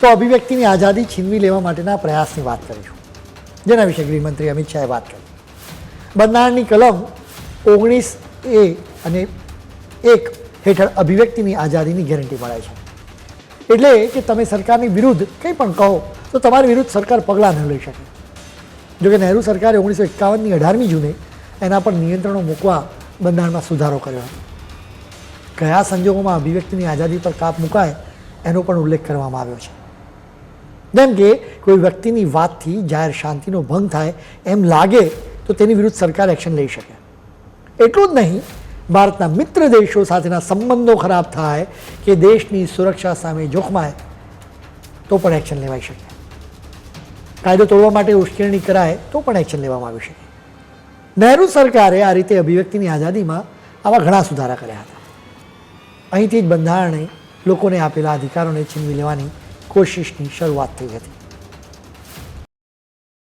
તો અભિવ્યક્તિની આઝાદી છીનવી લેવા માટેના પ્રયાસની વાત કરીશું. જેના વિશે ગૃહમંત્રી અમિત શાહે વાત કરી. બંધારણની કલમ ઓગણીસ એ અને એક હેઠળ અભિવ્યક્તિની આઝાદીની ગેરંટી મળે છે. એટલે કે તમે સરકારની વિરુદ્ધ કંઈ પણ કહો, તો તમારી વિરુદ્ધ સરકાર પગલાં ન લઈ શકે. જોકે નહેરુ સરકારે ઓગણીસો એકાવનની અઢારમી જૂને એના પર નિયંત્રણો મૂકવા બંધારણમાં સુધારો કર્યો કયા સંજોગોમાં અભિવ્યક્તિની આઝાદી પર કાપ મુકાય એનો પણ ઉલ્લેખ કરવામાં આવ્યો છે. જેમ કે કોઈ વ્યક્તિની વાતથી જાહેર શાંતિનો ભંગ થાય એમ લાગે તો તેની વિરુદ્ધ સરકાર એક્શન લઈ શકે. એટલું જ નહીં, ભારતના મિત્ર દેશો સાથેના સંબંધો ખરાબ થાય કે દેશની સુરક્ષા સામે જોખમાય, તો પણ એક્શન લેવાઈ શકે. કાયદો તોડવા માટે ઉશ્કેરણી કરાય, તો પણ એક્શન લેવામાં આવી શકે. નહેરુ સરકારે આ રીતે અભિવ્યક્તિની આઝાદીમાં આવા ઘણા સુધારા કર્યા હતા. અહીંથી જ બંધારણે લોકોને આપેલા અધિકારોને છીનવી લેવાની કોશિશની શરૂઆત થઈ હતી.